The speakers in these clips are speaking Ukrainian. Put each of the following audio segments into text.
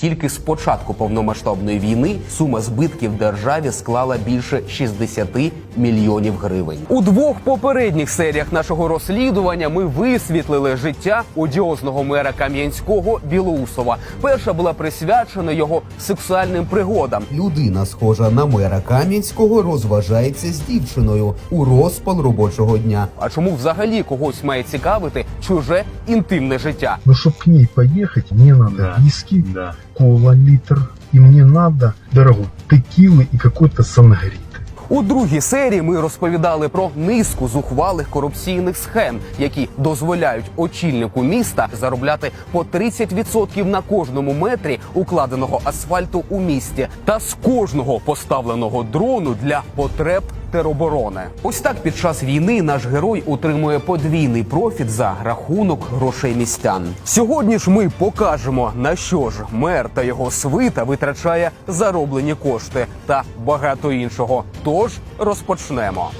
Тільки з початку повномасштабної війни сума збитків державі склала більше 60 мільйонів гривень. У двох попередніх серіях нашого розслідування ми висвітлили життя одіозного мера Кам'янського Білоусова. Перша була присвячена його сексуальним пригодам. Людина, схожа на мера Кам'янського, розважається з дівчиною у розпал робочого дня. А чому взагалі когось має цікавити чуже інтимне життя? Но чтобы к ней поехать, мне надо Да. виски, Да. Кола литр, и мне надо, дорогой, текилы и какой-то сангриты. У другій серії ми розповідали про низку зухвалих корупційних схем, які дозволяють очільнику міста заробляти по 30% на кожному метрі укладеного асфальту у місті та з кожного поставленого дрону для потреб тероборони. Ось так під час війни наш герой отримує подвійний профіт за рахунок грошей містян. Сьогодні ж ми покажемо на що ж мер та його свита витрачає зароблені кошти та багато іншого. Тож розпочнемо.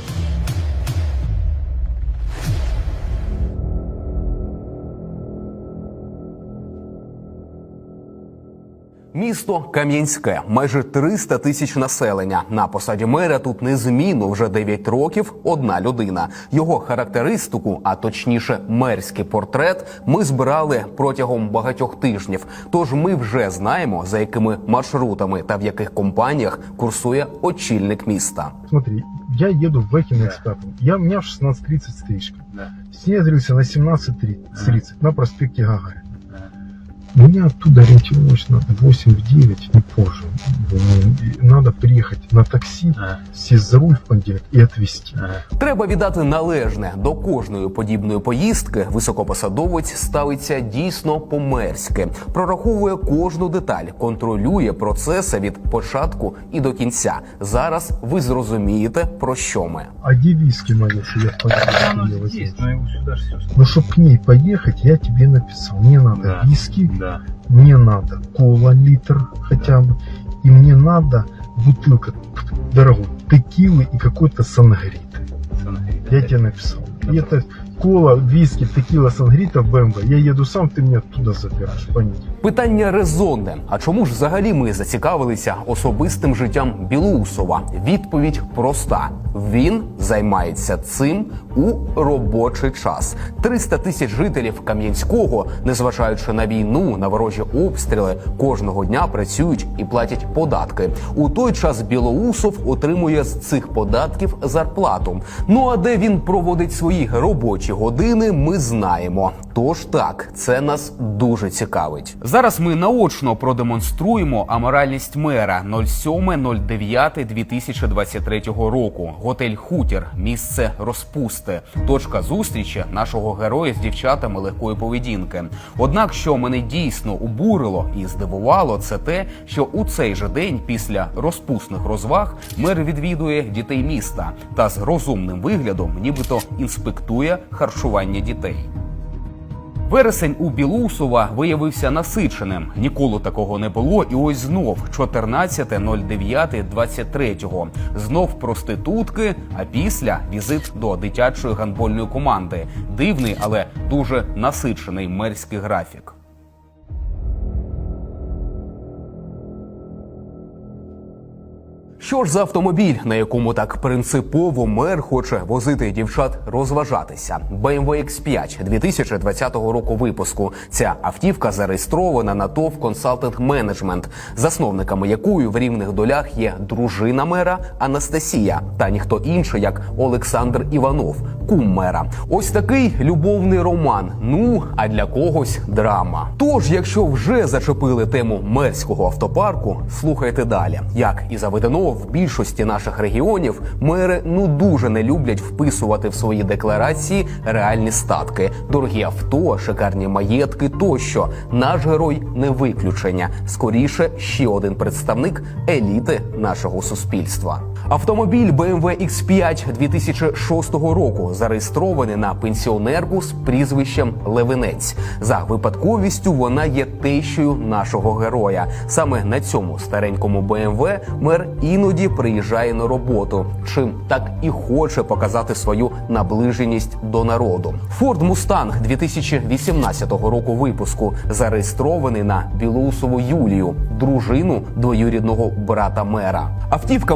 Місто Кам'янське, майже 300 тисяч населення. На посаді мера тут незмінно вже 9 років одна людина. Його характеристику, а точніше, мерський портрет, ми збирали протягом багатьох тижнів. Тож ми вже знаємо, за якими маршрутами та в яких компаніях курсує очільник міста. Смотри, я еду в X5. Я, у меня в 16.30 стрижка. Да. Снизился на 17.30 на проспекте Гагарина. Мне оттуда ориентировочно 8 в 9, не позже. М, и Надо приехать на такси, Ага. сесть за руль в понедельник и отвезти. Треба віддати належне до кожної подібної поїздки. Високопосадовець ставиться дійсно по-мерськи, прораховує кожну деталь, контролює процеси від початку і до кінця. Зараз ви зрозумієте про що ми. А девиски мои, что я в Да, понедельник оно ее здесь возьму. есть, но его сюда же все. Но чтобы к ней поехать, я тебе написал. Мне надо Да. Да. мне надо кола литр хотя бы, и мне надо бутылка, дорогой, текилы и какой-то сангриты. Сангрита. Я тебе написал. И это кола, виски, текила, сангрита, бэмбо. Я еду сам, ты меня оттуда забираешь. Понятно. Питання резонне. А чому ж взагалі ми зацікавилися особистим життям Білоусова? Відповідь проста: він займається цим у робочий час. 300 тисяч жителів Кам'янського, незважаючи на війну, на ворожі обстріли, кожного дня працюють і платять податки. У той час Білоусов отримує з цих податків зарплату. Ну а де він проводить свої робочі години, ми знаємо. Тож так, це нас дуже цікавить. Зараз ми наочно продемонструємо аморальність мера 07.09.2023 року. Готель Хутір, місце розпусти, точка зустрічі нашого героя з дівчатами легкої поведінки. Однак, що мене дійсно обурило і здивувало, це те, що у цей же день після розпусних розваг мер відвідує дітей міста та з розумним виглядом, нібито інспектує харчування дітей. Вересень у Білусова виявився насиченим. Ніколи такого не було. І ось знов 14.09.23. Знов проститутки, а після візит до дитячої гандбольної команди. Дивний, але дуже насичений мерський графік. Що ж за автомобіль, на якому так принципово мер хоче возити дівчат розважатися? BMW X5 2020 року випуску. Ця автівка зареєстрована на ТОВ Consulting Management, засновниками якої в рівних долях є дружина мера Анастасія та ніхто інший, як Олександр Іванов, кум мера. Ось такий любовний роман. Ну а для когось драма. Тож, якщо вже зачепили тему мерського автопарку, слухайте далі. Як і заведено в більшості наших регіонів, мери ну дуже не люблять вписувати в свої декларації реальні статки, дорогі авто, шикарні маєтки тощо. Наш герой не виключення. Скоріше ще один представник еліти нашого суспільства. Автомобіль BMW X5 2006 року зареєстрований на пенсіонерку з прізвищем Левинець. За випадковістю вона є тещою нашого героя. Саме на цьому старенькому BMW мер іноді приїжджає на роботу, чим так і хоче показати свою наближеність до народу. Ford Mustang 2018 року випуску зареєстрований на Білоусову Юлію, дружину двоюрідного брата мера. Автівка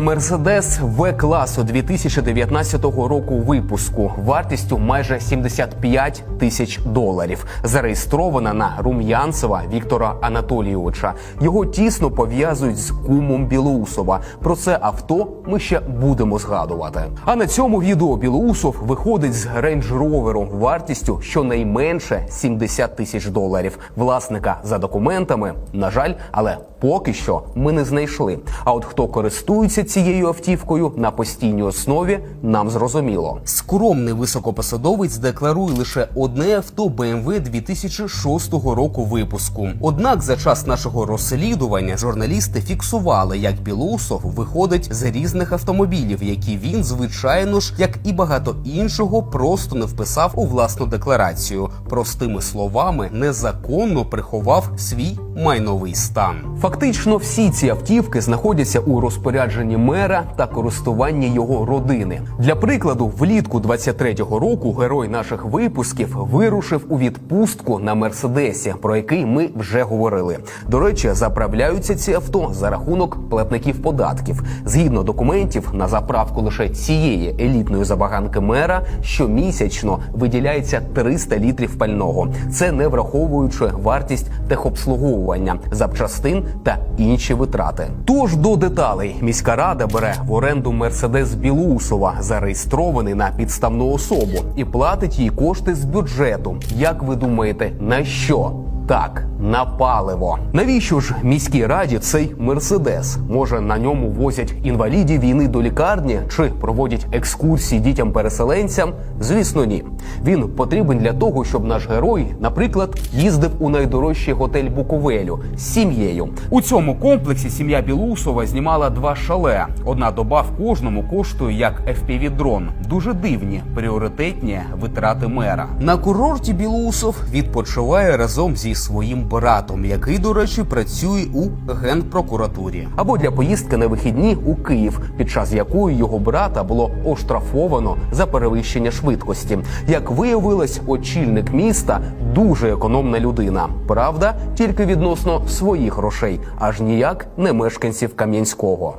Mercedes В класу 2019 року випуску вартістю майже 75 тисяч доларів. Зареєстрована на Рум'янцева Віктора Анатолійовича. Його тісно пов'язують з кумом Білоусова. Про це авто ми ще будемо згадувати. А на цьому відео Білоусов виходить з Range Rover вартістю щонайменше 70 тисяч доларів. Власника за документами, на жаль, але поки що ми не знайшли. А от хто користується цією автівкою на постійній основі, нам зрозуміло. Скромний високопосадовець декларує лише одне авто BMW 2006 року випуску. Однак за час нашого розслідування журналісти фіксували, як Білоусов виходить з різних автомобілів, які він, звичайно ж, як і багато іншого, просто не вписав у власну декларацію. Простими словами, незаконно приховав свій майновий стан. Фактично, всі ці автівки знаходяться у розпорядженні мера та користуванні його родини. Для прикладу, влітку 23-го року герой наших випусків вирушив у відпустку на мерседесі, про який ми вже говорили. До речі, заправляються ці авто за рахунок платників податків. Згідно документів, на заправку лише цієї елітної забаганки мера щомісячно виділяється 300 літрів пального. Це не враховуючи вартість техобслуговування, запчастин та інші витрати. Тож до деталей міська рада бере в оренду Мерседес Білусова, зареєстрований на підставну особу, і платить їй кошти з бюджету. Як ви думаєте, на що? Так, на паливо. Навіщо ж міській раді цей мерседес? Може на ньому возять інвалідів війни до лікарні чи проводять екскурсії дітям-переселенцям? Звісно, ні. Він потрібен для того, щоб наш герой, наприклад, їздив у найдорожчий готель Буковелю з сім'єю. У цьому комплексі сім'я Білусова знімала два шале. Одна доба в кожному коштує як FPV-дрон. Дуже дивні пріоритетні витрати мера. На курорті Білусов відпочиває разом зі своїм братом, який, до речі, працює у генпрокуратурі, або для поїздки на вихідні у Київ, під час якої його брата було оштрафовано за перевищення швидкості. Як виявилось, очільник міста дуже економна людина. Правда, тільки відносно своїх грошей, аж ніяк не мешканців Кам'янського.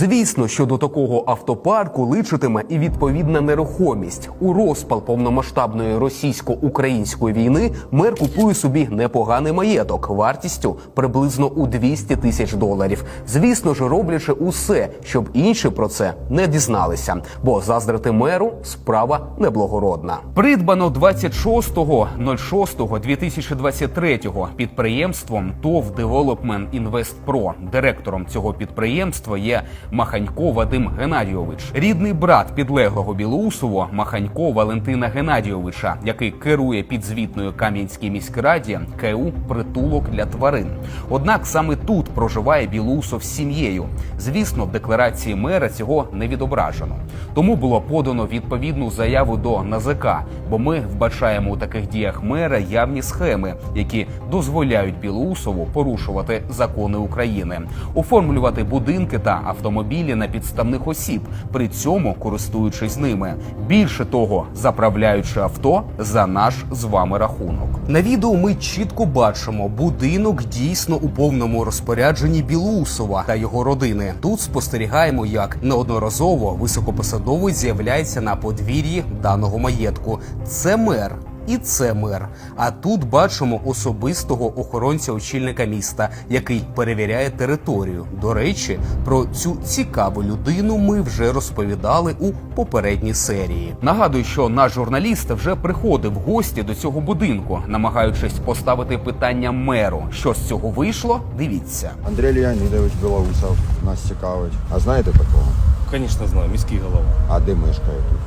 Звісно, що до такого автопарку личитиме і відповідна нерухомість. У розпал повномасштабної російсько-української війни мер купує собі непоганий маєток вартістю приблизно у 200 тисяч доларів. Звісно ж, роблячи усе, щоб інші про це не дізналися, бо заздрити меру справа неблагородна. Придбано 26.06.2023 підприємством ТОВ Development Invest Pro. Директором цього підприємства є Маханько Вадим Геннадійович, рідний брат підлеглого Білоусово Маханько Валентина Геннадійовича, який керує підзвітною Кам'янській міськраді КУ притулок для тварин. Однак саме тут проживає Білоусов з сім'єю. Звісно, в декларації мера цього не відображено. Тому було подано відповідну заяву до НАЗК, бо ми вбачаємо у таких діях мера явні схеми, які дозволяють Білоусову порушувати закони України, оформлювати будинки та автомобілі на підставних осіб, при цьому користуючись ними. Більше того, заправляючи авто за наш з вами рахунок. На відео ми чітко бачимо, будинок дійсно у повному розпорядженні Білусова та його родини. Тут спостерігаємо, як неодноразово високопосадовець з'являється на подвір'ї даного маєтку. Це мер. І це мер. А тут бачимо особистого охоронця очільника міста, який перевіряє територію. До речі, про цю цікаву людину ми вже розповідали у попередній серії. Нагадую, що наш журналіст вже приходив в гості до цього будинку, намагаючись поставити питання меру. Що з цього вийшло? Дивіться. Андрій Леонідович Білоусов нас цікавить. А знаєте такого? Звісно, знаю, міський голова. А де мешкає тут?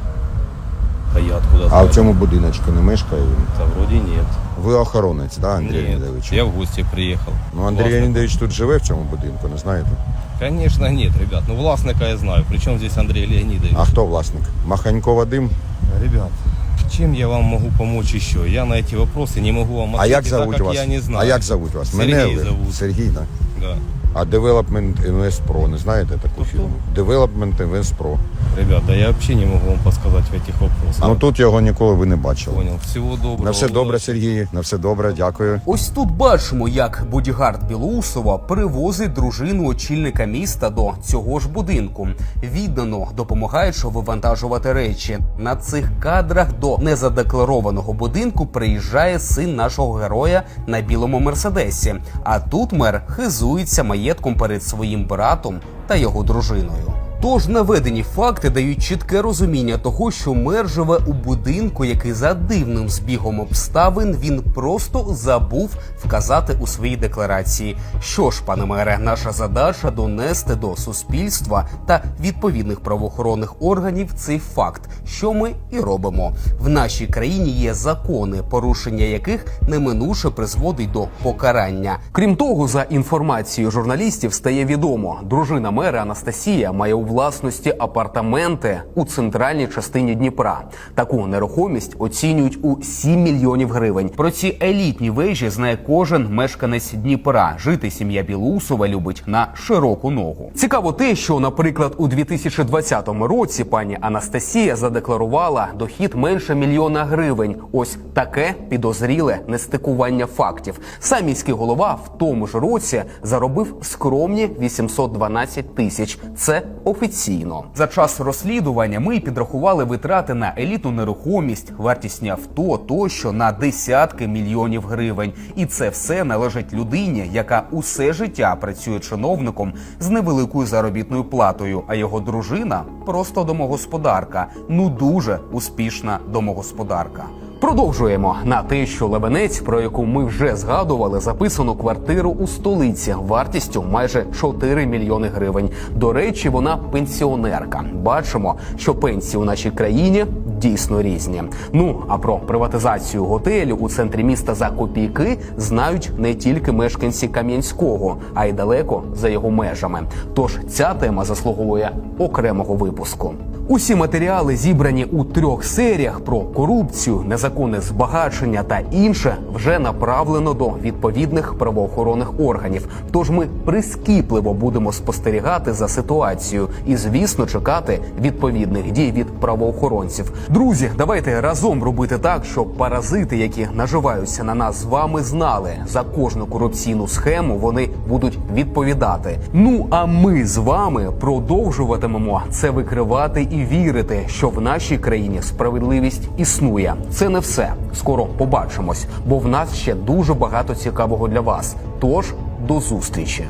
А я откуда А в цьому будиночку не мешкає він. Да вроде нет. Ви охоронець, да, Андрій нет. Леонідович? Я в гости приехал. Ну, Андрій Власника- Леонідович тут живе в цьому будинку, не знаєте? Конечно нет, ребят. Ну властника я знаю. Причем здесь Андрей Леонидович? А хто власник? Маханько Вадим? Ребят, чем я вам могу помочь еще? Я на эти вопросы не могу вам А ответить, як так зовуть как вас? я не знаю. А як зовуть вас? Сергей Мене ви? зовут. Сергій, так? Да. А Development Invest Pro, не знаєте таку Хто-хто? фірму? Development Invest Pro. Ребята, я вообще не могу вам подсказать в этих вопросах. Ну тут його ніколи ви не бачили. Понял. Всего доброго. На все добре. Сергій. На все добре, дякую. Ось тут бачимо, як бодігард Білоусова привозить дружину очільника міста до цього ж будинку, віддано допомагаючи вивантажувати речі. На цих кадрах до незадекларованого будинку приїжджає син нашого героя на білому мерседесі. А тут мер хизується маєтком перед своїм братом та його дружиною. Тож наведені факти дають чітке розуміння того, що мер живе у будинку, який за дивним збігом обставин він просто забув вказати у своїй декларації. Що ж, пане мере, наша задача донести до суспільства та відповідних правоохоронних органів цей факт, що ми і робимо. В нашій країні є закони, порушення яких неминуче призводить до покарання. Крім того, за інформацією журналістів стає відомо, дружина мера Анастасія має у власності апартаменти у центральній частині Дніпра. Таку нерухомість оцінюють у 7 мільйонів гривень. Про ці елітні вежі знає кожен мешканець Дніпра. Жити сім'я Білусова любить на широку ногу. Цікаво те, що, наприклад, у 2020 році пані Анастасія задекларувала дохід менше мільйона гривень. Ось таке підозріле нестикування фактів. Сам міський голова в тому ж році заробив скромні 812 тисяч. Це офіційно. За час розслідування ми підрахували витрати на елітну нерухомість, вартісні авто тощо на десятки мільйонів гривень. І це все належить людині, яка усе життя працює чиновником з невеликою заробітною платою. А його дружина просто домогосподарка. Ну дуже успішна домогосподарка. Продовжуємо на те, що Лебенець, про яку ми вже згадували, записано квартиру у столиці вартістю майже 4 мільйони гривень. До речі, вона пенсіонерка. Бачимо, що пенсії у нашій країні дійсно різні. Ну а про приватизацію готелю у центрі міста за копійки знають не тільки мешканці Кам'янського, а й далеко за його межами. Тож ця тема заслуговує окремого випуску. Усі матеріали зібрані у трьох серіях про корупцію, незаконне збагачення та інше вже направлено до відповідних правоохоронних органів. Тож ми прискіпливо будемо спостерігати за ситуацією і, звісно, чекати відповідних дій від правоохоронців. Друзі, давайте разом робити так, щоб паразити, які наживаються на нас з вами, знали за кожну корупційну схему вони будуть відповідати. Ну а ми з вами продовжуватимемо це викривати і вірити, що в нашій країні справедливість існує. Це не все. Скоро побачимось, бо в нас ще дуже багато цікавого для вас. Тож до зустрічі.